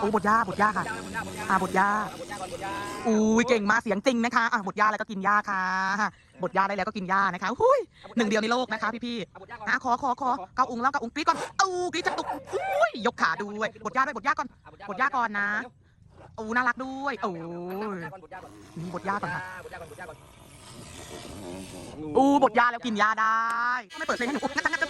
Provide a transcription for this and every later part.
โอ้บทยาบทยาค่ะอ่าบทยาอุ้ยเก่งมากเสียงจริงนะคะอะบทยาแล้วก็กินยาค่ะบทยาได้แล้วก็กินยานะคะหุ้ยหนึ่งเดียวในโลกนะคะ พี่ๆอะขอขอขอเกาอุ้งแล้วเกาอุ้งกรีดก่อนเอ้ากรีดจะตุกอุ้ยยกขาด้วยบทยาด้วยบทยาก่อนบทยาก่อนนะโอ้น่ารักด้วยโอ้ยนี่บทยาก่อนค่ะอู้บทยาแล้วกินยาได้ไม่เปิดเพลงให้หนูงัดงัด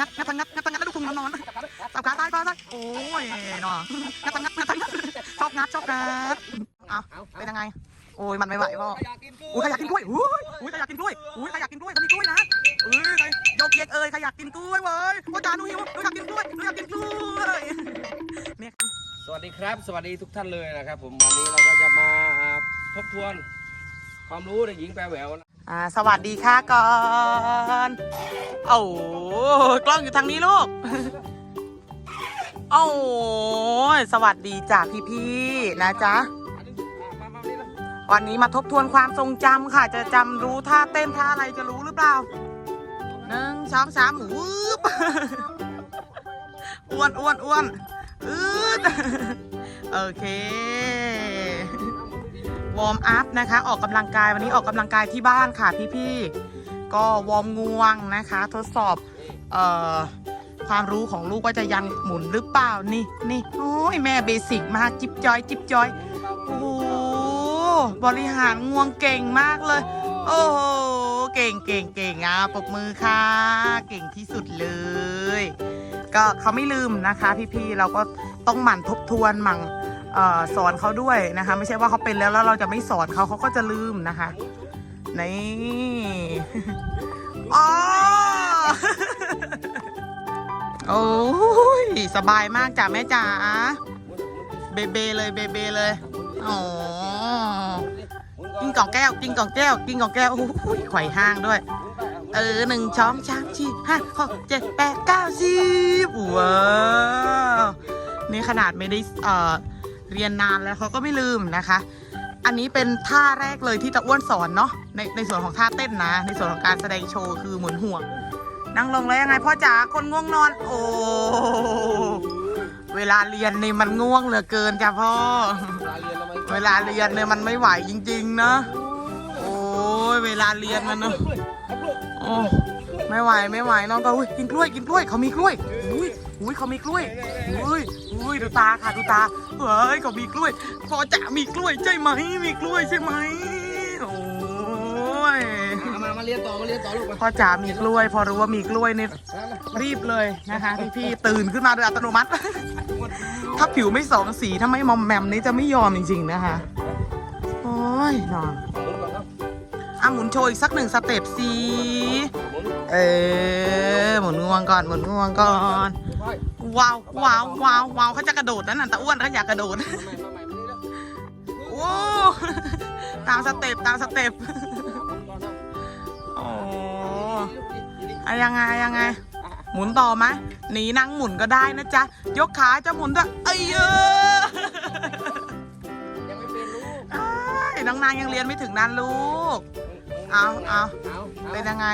งัดงัดงัดงัดงัดงัดแล้วดูพุงนอนสับขาซ้ายซ้ายซ้ายโอ้ยเนาะงัดงัดงัดงัดชอบงัดชอบงัดอ้าวเป็นยังไง โอ้ยมันไม่ไหวพ่ออุ้ยใครอยากกินกล้วยอุ้ยอุ้ยใครอยากกินกล้วยอุ้ยใครอยากกินกล้วยเขามีกล้วยนะเอ้ยใครยกเยกเอ้ยใครอยากกินกล้วยเว้ยพ่อจ๋าหนูหิวหนูอยากกินกล้วยหนูอยากกินกล้วยเนี่ยครับสวัสดีครับ สวัสดีทุกท่านเลยนะครับ ผมวันนี้เราก็จะมาอ่าทบทวนความรู้เด็กหญิงแปรแหววนะอ่าสวัสดีค่ะก่อน โอ้กล้องอยู่ทางนี้ลูก โอ้ยสวัสดีจ้ะพี่ๆนะจ๊ะมามานี่นะวันนี้มาทบทวนความทรงจำค่ะ จะจำรู้ท่าเต้นท่าอะไรจะรู้หรือเปล่าหนึ่งสองสามวืบอ้วนอ้วนอ้วนอืดโอเควอร์มอัพนะคะ ออกกำลังกายวันนี้ออกกำลังกายที่บ้านค่ะพี่ๆ ก็วอร์มงวงนะคะ ทดสอบเอ่อความรู้ของลูกว่าจะยังหมุนหรือเปล่านี่นี่โอ้ยแม่เบสิกมากจิบจอย จิบจอยโอ้โหบริหารงวงเก่งมากเลย โอ้โหเก่งเก่งเก่งอะปรบมือค่ะ เก่งที่สุดเลย ก็เขาไม่ลืมนะคะ พี่ๆเราก็ต้องหมั่นทบทวนหมั่งออสอนเขาด้วยนะคะ ไม่ใช่ว่าเขาเป็นแล้วแล้วเราจะไม่สอนเขาเขาก็จะลืมนะคะ นี่อ๋อโอ้ยสบายมากจ้ะแม่จ๋าเบเบเลยเบเบเลยอ๋อกินกล่องแก้วกินกล่องแก้วกินกล่องแก้วโอ้โหไข่ห้างด้วย เออหนึ่งช้อมชามชีห้าหกเจ็ดแปดเก้าสิบว้าวนี่ขนาดไม่ได้เอ่อเรียนนานแล้วเขาก็ไม่ลืมนะคะ อันนี้เป็นท่าแรกเลยที่ตะอ้วนสอนเนาะในในส่วนของท่าเต้นนะ ในส่วนของการแสดงโชว์คือหมุนห่วง นั่งลงแล้วยังไงพ่อจ๋าคนง่วงนอน โอ้เวลาเรียนนี่มันง่วงเหลือเกินจ้ะพ่อ เวลาเรียนเลยนเนี่ยมันไม่ไหวจริง ๆ นะ โอ้ยเวลาเรียนมันเนอะโอ้ไม่ไหวไม่ไหวน้องก็อุ้ยกินกล้วยกินกล้วยเขามีกล้วย อุ้ยอุ้ยเขามีกล้วยอุ้ยอุ้ยดูตาค่ะดูตาเฮ้ยเขามีกล้วยพอจะมีกล้วยใช่ไหมมีกล้วยใช่ไหมโอ้ยมามามาเรียนต่อมาเรียนต่อลูกมาพ่อจ๋ามีกล้วย พอรู้ว่ามีกล้วยนี่รีบเลยนะคะพี่พี่ๆตื่นขึ้นมาโดยอัตโนมัติ ถ้าผิวไม่สองสีถ้าไม่มอมแมมนี่จะไม่ยอมจริงๆนะคะโอ้ยนอนหมุนก่ อนครับอะหมุนโชว์อีกสักหนึ่งสเต็ปสิหมุนเออหมุนงวงก่อนหมุนงวงก่อนค่อยว้าวว้าวว้าวว้าวเขาจะกระโดดนั่นน่ะแต่อ้วนเขาอยากกระโดดมาใหม่มาใหม่มานี่แล้วโอ้ตามสเต็ปตามสเต็ปหมุนก่อนครับโอ้อะยังไงยังไง หมุนต่อไหมหนีนั่งหมุนก็ได้นะจ๊ะ ยกขาจะหมุนด้วยเอ้ยเออยังไม่เป็นลูกอ้ายน้องนางยังเรียนไม่ถึงนั้นลูกเอา เอาเอาเป็นยังไง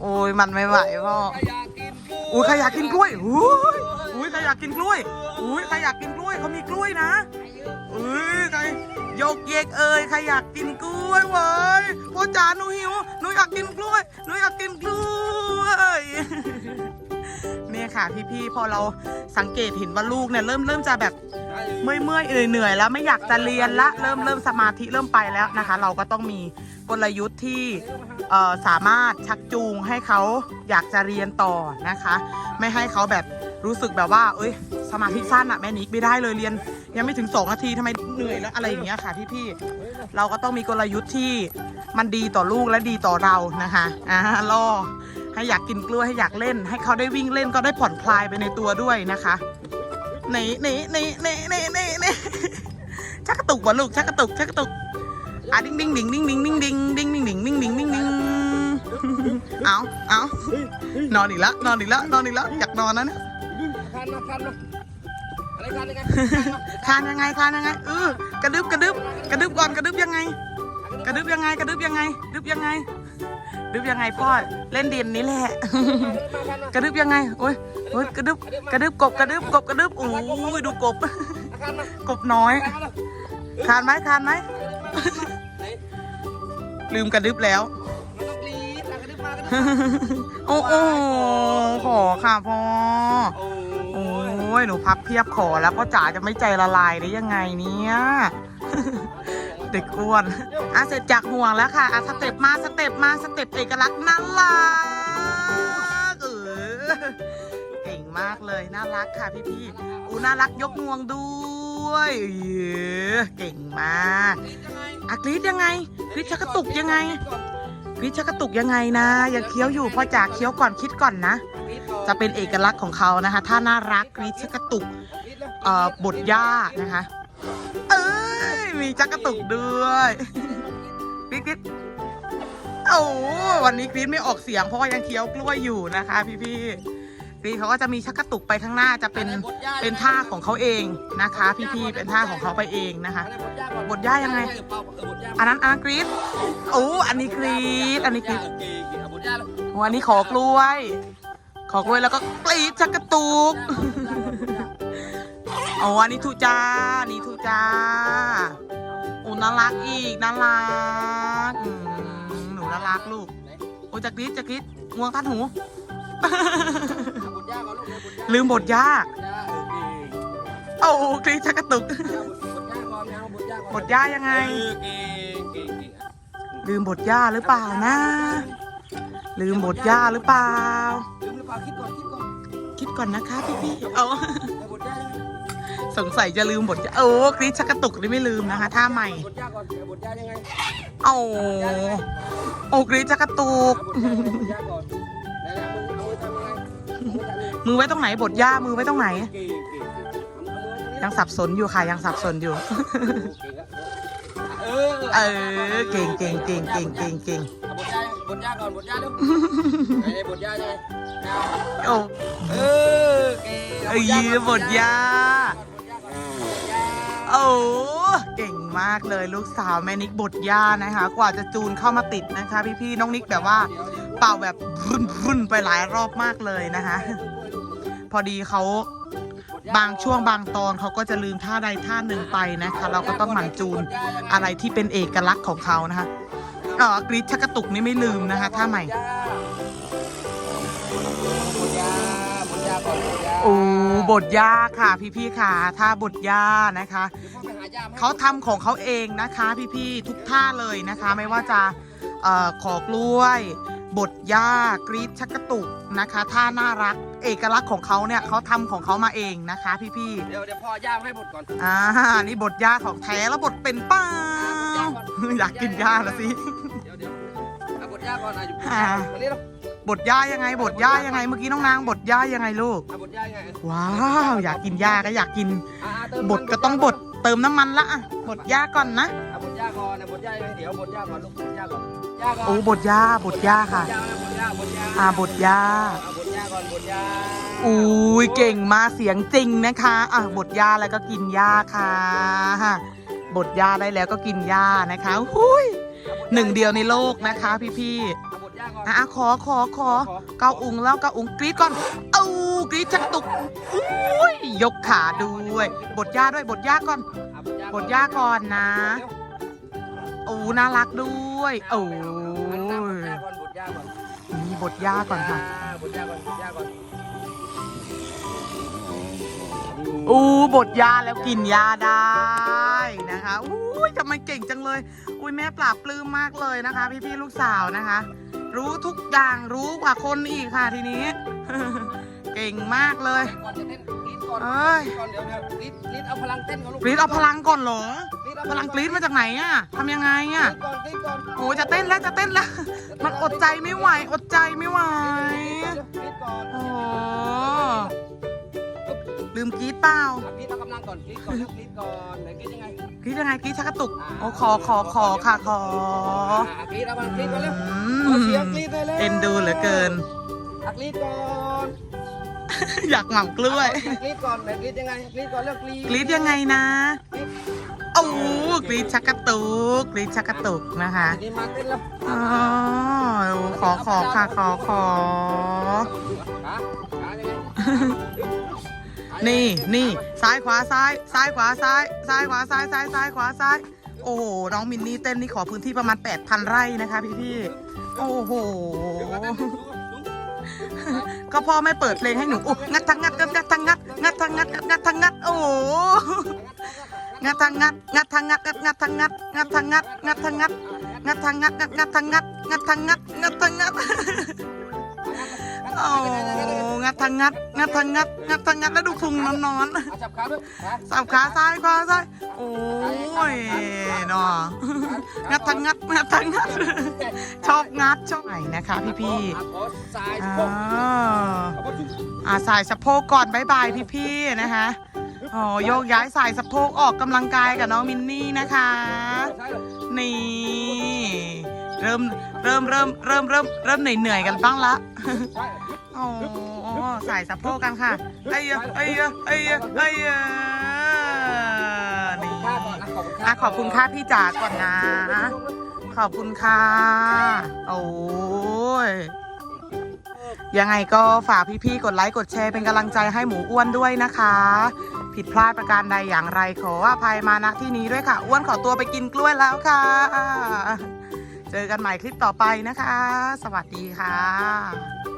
โอ้ยมันไม่ไหวพ่อใครอยากกินกล้วยอุ้ยใครอยากกินกล้วยอุ้ยอุ้ยใครอยากกินกล้วยอุ้ยใครอยากกินกล้วยเขามีกล้วยนะอุ้ยใครยกเยกเอ้ยใครอยากกินกล้วยเว้ยพ่อจ๋าหนูหิวหนูอยากกินกล้วยหนูอยากกินกล้วย เนี่ยค่ะพี่ๆพอเราสังเกตเห็นว่าลูกเนี่ยเริ่มเริ่มจะแบบเมื่อยเมื่อยๆเหนื่อยๆแล้วไม่อยากจะเรียนละเริ่มเริ่มสมาธิเริ่มไปแล้วนะคะ เราก็ต้องมีกลยุทธ์ที่เอ่อสามารถชักจูงให้เขาอยากจะเรียนต่อนะคะ ไม่ให้เขาแบบรู้สึกแบบว่า เอ้ย สมาธิสั้นอะแม่นิกไม่ได้เลยเรียน ยังไม่ถึงสองนาทีทำไมเหนื่อยแล้วอะไรอย่างเงี้ยค่ะพี่ๆเราก็ต้องมีกลยุทธ์ที่มันดีต่อลูกและดีต่อเรานะคะอ่าล่อ ให้อยากกินกล้วยให้อยากเล่น ให้เขาได้วิ่งเล่นก็ได้ผ่อนคลายไปในตัวด้วยนะคะนี่นี่นี่นี่นี่นี่นี่ชักกระตุกวะลูกชักกระตุกชักกระตุกอะดิ้งดิ้งดิ้งดิ้งดิ้งดิ้งดิ้งดิ้งดิ้งดิ้งดิ้งดิ้งดิ้งดิ้งเอาเอานอนอีกแล้วนอนอีกแล้วนอนอีกแล้วอยากนอนนะเนี่ยคันมาคันมาอะไรคันยังไงคานยังไงคานยังไงเออกระดึบกระดึบกระดึบก่อนกระดึบยังไง กระดึบยังไงกระดึบยังไงดึบยังไง ดึบยังไงพ่อเล่นดินนี้แหละ กระดึบยังไงโอ้ยโอ้ยกระดึบกระดึบกบกระดึบกบกระดึบโอ้ยดูกบ กบน้อยคานไหมคานไหมลืมกระดึบแล้วโอ้โอ้ขอค่ะพ่อโอ้ยหนูพับเพียบขอแล้วพ่อจ๋าจะไม่ใจละลายได้ยังไงเนี่ย เด็กอ้วนอะเสร็จจากห่วงแล้วค่ะอะสเต็ปมาสเต็ปมาสเต็ปเอกลักษณ์น่ารักเออเก่งมากเลยน่ารักค่ะพี่พี่อูน่ารักยกงวงด้วยเออเก่งมากอะกรีดยังไงกรีดชักกระตุกยังไงกรีดชักกระตุกยังไงนะยังเคี้ยวอยู่พอจ๋าเคี้ยวก่อนคิดก่อนนะจะเป็นเอกลักษณ์ของเขานะคะ ถ้าน่ารักกรีดชักกระตุกบทย่านะคะ เอ้ย มีจักกระตุกด้วยกรี๊ดกรี๊ดโอ้วันนี้กรี๊ดไม่ออกเสียงเพราะว่ายังเคี้ยวกล้วยอยู่นะคะ พี่พี่ๆกรี๊ดเขาก็จะมีชักกระตุกไปข้างหน้าจะเป็นเป็นท่าของเขาเองนะคะ พี่พี่ๆเป็นท่าของเขาไปเองนะคะ บทย่ายังไง อันนั้นอันนั้นกรี๊ดโอ้อันนี้กรี๊ดอันนี้กรี๊ดบทย่าแล้วโอ้อันนี้ขอกล้วย ขอกล้วยแล้วก็กรี๊ดชักกระตุกโอ้อันนี้ทูจ้าอันนี้ทู จ้าโอ้น่ารักอีกน่ารักอืมหนูน่ารักลูกโอ้จะกรี๊ดจะกรี๊ดงวงทัดหูบทย่าก่อนลูกบทย่าลืมบทย่าเออโอ้กรี๊ดชักกระตุกเก่งบทย่าก่อนนะบทย่าก่อนบทย่ายังไงเออเก่งเก่งเก่งลืมบทย่าหรือเปล่านะ ลืมบทย่าหรือเปล่า ลืมหรือเปล่าคิดก่อนคิดก่อนคิดก่อนนะคะพี่พี่ๆเอา สงสัยจะลืมบทย่าโอ้กรี๊ดชักกระตุกนี่ไม่ลืมนะคะท่าใหม่ บทย่าก่อนเอาบทย่ายังไงโอ้โอ้กรี๊ดชักกระตุกเอาบทย่าบทย่าก่อนไหนๆมึงเอาไว้ทำยังไงเอาไว้ทำยังไงมือไว้ตรงไหนบทย่ามือไว้ตรงไหน เก่งเก่งเก่งเอามือไว้ตรงนี้ยังสับสนอยู่ค่ะยังสับสนอยู่เออเออเก่งเก่งเก่งเก่งเก่งเก่งเอาบทย่าบทย่าก่อนบทย่าเร็วไหนๆบทย่ายังไงเอาโอ้เออเก่งเอ้ยบทย่า โอ้เก่งมากเลยลูกสาวแม่นิกบทย่านะคะ กว่าจะจูนเข้ามาติดนะคะ พี่ๆน้องนิกแบบว่าเป่าแบบรุ่นรุ่นไปหลายรอบมากเลยนะคะ พอดีเขาบางช่วงบางตอนเขาก็จะลืมท่าใดท่าหนึ่งไปนะคะ เราก็ต้องหมั่นจูนอะไรที่เป็นเอกลักษณ์ของเขานะคะเออกรีดชักกระตุกนี่ไม่ลืมนะคะท่าใหม่โอ้ บทย่าค่ะ พี่ๆค่ะท่าบทย่านะคะเดี๋ยวพ่อไปหาย่าไหมเขาทำของเขาเองนะคะ พี่ๆทุกท่าเลยนะคะ ไม่ว่าจะเอ่อขอกล้วย บทย่ากรีดชักกระตุกนะคะท่าน่ารักเอกลักษณ์ของเขาเนี่ยเขาทำของเขามาเองนะคะ พี่เดี๋ยวเดี๋ยวพ่อย่าให้บทก่อนๆอ่านี่บทย่าของแท้แล้วบทเป็นเป้าอยากกินย่าละสิเดี๋ ยวเดี๋ยวเอาบทย่าก่อนนะอยู่อ่า มานี่เราบทย่ายังไงบทย่ายังไงเมื่อกี้น้องนางบทย่ายังไงลูกเอาบทย่ายังไงว้าว อยากกินย่าก็อยากกิน อ่าๆเติมบทก็ต้องบทเติมน้ำมันละอะบทย่าก่อนนะเอาบทย่าก่อนนะบทย่ายังไงเดี๋ยวบทย่าก่อนลูกบทย่าก่อนย่าก่อนโอ้บทย่าบทย่าค่ะย่าบทย่าบทย่าอ่าบทย่าเอาบทย่าก่อนบทย่าอุ้ยเก่งมากเสียงจริงนะคะอะบทยาแล้วก็กินยาค่ะบทยาได้แล้วก็กินยานะคะหุย หนึ่งเดียวในโลกนะคะพี่พี่อนๆอะขอขอขอเกาอุงแล้วเกาอุงกรีดก่อนเอ้ากรีดชักตุกอุ้ยยกขาด้วย บทยาด้วยบทยาก่อน บทย่าก่อนนะโอ้น่ารักด้วยโอ้เร็วอันนั้นบทย่าก่อนบทย่าก่อนมีบทยาก่อนค่ะบทย่าก่อนบทย่าก่อนอู้บดยาแล้วกินยาได้ นะคะอุ้ยทำไมเก่งจังเลย อุ้ยแม่ปราบปลื้มมากเลยนะคะพี่พี่ๆลูกสาวนะคะ รู้ทุกอย่างรู้กว่าคนอีกค่ะทีนี้ เก่งมากเลย ก่อนจะเต้นกรี๊ดก่อนเอ้ยก่อนเดี๋ยวเดี๋ยวกรี๊ดกรี๊ดเอาพลังเต้นก่อนลูกกรีดเอาพลังก่อนเหรอกรี๊ดเอาพลังกรีดมาจากไหนอะทำยังไงกรี๊อะดก่อนกรี๊ดก่อนโอ้จะเต้นแล้วจะเต้นแล้ว มันอดใจไม่ไหว อดใจไม่ไหว กรี๊ดก่อนโอ้ ลืมกรีดเปล่าอะกรี๊ดเอากำลังก่อนกรี๊ดก่อนเร็วกรี๊ดก่อนไหนกรี๊ดยังไงกรีดยังไงกรีดชักกระตุกโอ้ขอขอขอค่ะขอ อะกรี๊ดเอามากรี๊ดก่อนเร็วอืขอเสียงมกรี๊ดเลยเร็วเอ็นดูเหลือเกิน อะกรี๊ดก่อนอยากหม่ำกล้วยกรี๊ดก่อนไหนกรี๊ดยังไงกรี๊ดก่อนเร็วกรี๊ดกรีดยังไงนะกรี๊ดโอ้กรีดชักกระตุกกรีดชักกระตุกนะคะทีนี้มาเต้นแล้วอ๋อขอขอค่ะขอขอ ขาขายังไง นี่นี่ซ้ายขวาซ้าย ซ้ายขวาซ้าย ซ้ายขวาซ้ายซ้ายซ้ายขวาซ้าย โอ้โหน้องมินนี่เต้นนี่ขอพื้นที่ประมาณ8,000ไร่นะคะพี่พี่โอ้โหก็พ่อไม่เปิดเพลงให้หนูโอ้งัดทางงัดงัดทางงัดงัดทางงัดงัดทางงัดโอ้หงัดทางงัดงัดทางงัดงัดงัดทางงัดงัดทางงัดงัดทางงัดงัดทางงัดงัดงัดทางงัดงัดทางงัดงัดทางงัด โอ้งัดทางงัด งัดทางงัด งัดทางงัดแล้วดูพุงนอนนอนเอาจับขาด้วยขาสับขาซ้ายขวาซ้าย โอ้ยเนาะงัดทางงัด งัดทางงัด ชอบงัดชอบไหนนะคะพี่พี่อะขอสายๆสะอ่โพกาเอาไปจุ๊บอ่าสายสะโพกก่อนบายบายพี่พี่ๆนะคะโอ้โยกย้ายสายสะโพกออกกำลังกายกับน้องมินนี่นะคะใช่เลยนี่ เริ่มเริ่มเริ่มเริ่มเริ่มเริ่มเหนื่อยเหนื่อยๆกันบ้างละใช่ โอ้สายสะโพกกันค่ะไอ้เหี้ยไอ้เหี้ยไอ้เหี้ยไอ้เหี้ยนี่ข้าก่อนนะขอบคุณอะขอบคุณค่ะพี่จ๋าก่อนนะ ขอบคุณค่ะ โอ้ยยังไงก็ฝากพี่ๆ กดไลค์ กดแชร์เป็นกำลังใจให้หมูอ้วนด้วยนะคะ ผิดพลาดประการใดอย่างไรขออภัยมาณที่นี้ด้วยค่ะ อ้วนขอตัวไปกินกล้วยแล้วค่ะ เจอกันใหม่คลิปต่อไปนะคะ สวัสดีค่ะ